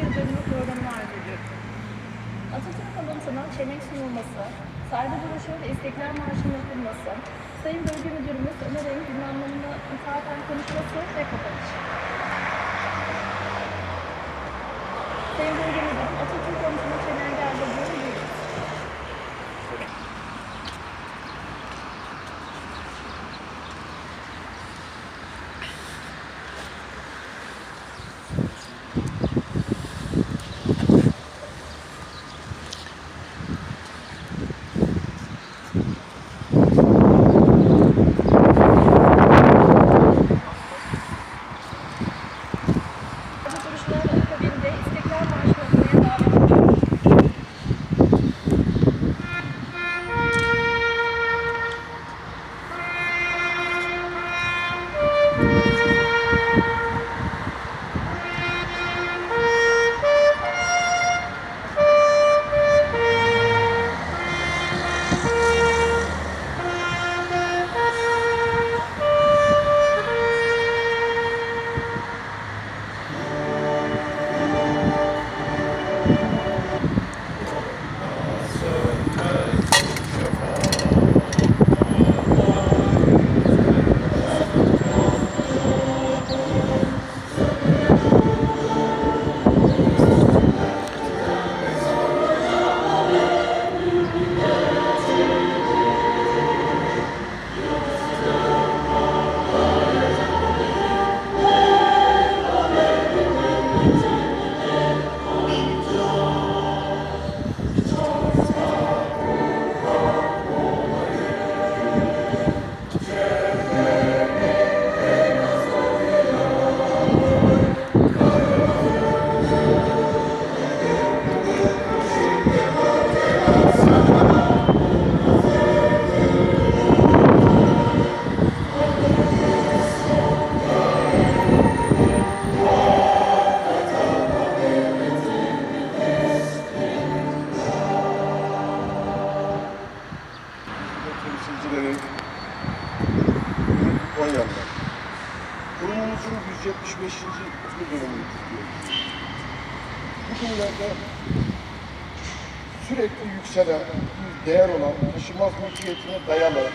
yıl dönümü programını arz ediyorum. Atatürk anıtına çelenk sunulması, saygı duruşu ve İstiklal Marşı'nın okunması, Sayın Bölge Müdürümüz Ömer Engin anlamına ithafen konuşması ve kapanış. Konyalılar. Kurumumuzun 175. yıl dönümünü kutluyoruz. Bugünlerde sürekli yükselen bir değer olan taşımaz mülkiyetine dayalı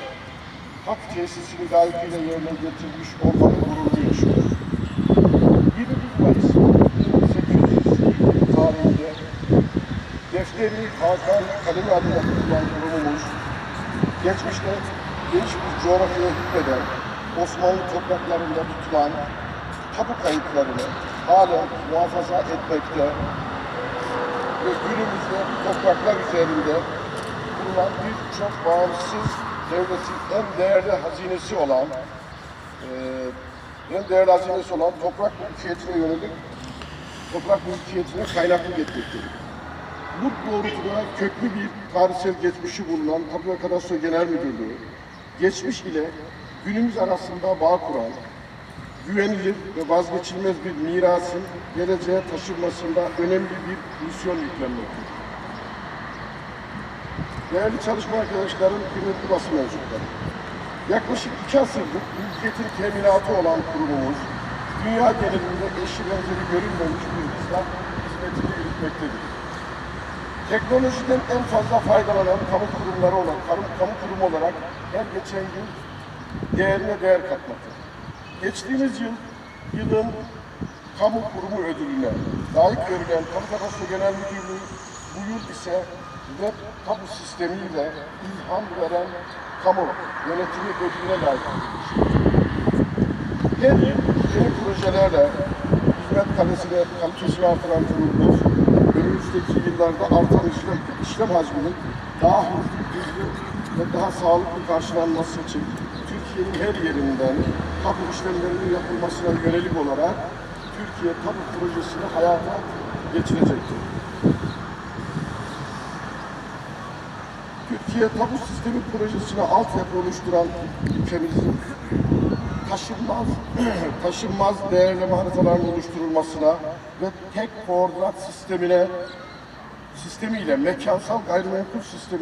hak tesisini layıkıyla yerine getirmiş olmanın gururunu yaşıyoruz. 21 Mayıs 1800 tarihinde Defteri Hakan Kalemi adına kurulan kurumumuz geçmişte geniş bir coğrafyaya hükmeden Osmanlı topraklarında tutulan tapu kayıtlarını halen muhafaza etmekte ve günümüzde topraklar üzerinde bulunan birçok bağımsız devletin en değerli hazinesi olan eee, en değerli hazinesi olan toprak mülkiyetine yönelik toprak mülkiyetine kaynaklı etmektedir. Bu doğrultuda köklü bir tarihsel geçmişi bulunan Tapu ve Kadastro Genel Müdürlüğü, geçmiş ile günümüz arasında bağ kuran, güvenilir ve vazgeçilmez bir mirasın geleceğe taşınmasında önemli bir misyon yüklenmektedir. Değerli çalışma arkadaşlarım, kıymetli basın mensupları, yaklaşık iki asırlık mülkiyetin teminatı olan kurumumuz, dünya genelinde eşi benzeri görülmemiş bir hızla hizmetini yürütmektedir teknolojiden en fazla faydalanan kamu kurumları olan, kamu, kamu kurumu olarak her geçen yıl değerine değer katmaktadır. Geçtiğimiz yıl, yılın kamu kurumu ödülüne layık görülen Kamu Kadastro Genel Müdürlüğü, bu yıl ise web tapu sistemiyle ilham veren kamu yönetimi ödülüne layık görülmüştür. Her yıl yeni projelerle hizmet kalitesini, kalitesini artıran kurumumuz, önümüzdeki yıllarda artan işlem, işlem hacminin daha hızlı ve daha sağlıklı karşılanması için Türkiye'nin her yerinden tapu işlemlerinin yapılmasına yönelik olarak Türkiye Tapu Projesi'ni hayata geçirecektir. Türkiye Tapu Sistemi Projesi'ne altyapı oluşturan ülkemizin taşınmaz, taşınmaz değerleme haritalarının oluşturulmasına ve tek koordinat sistemine sistemiyle mekansal gayrimenkul sistemi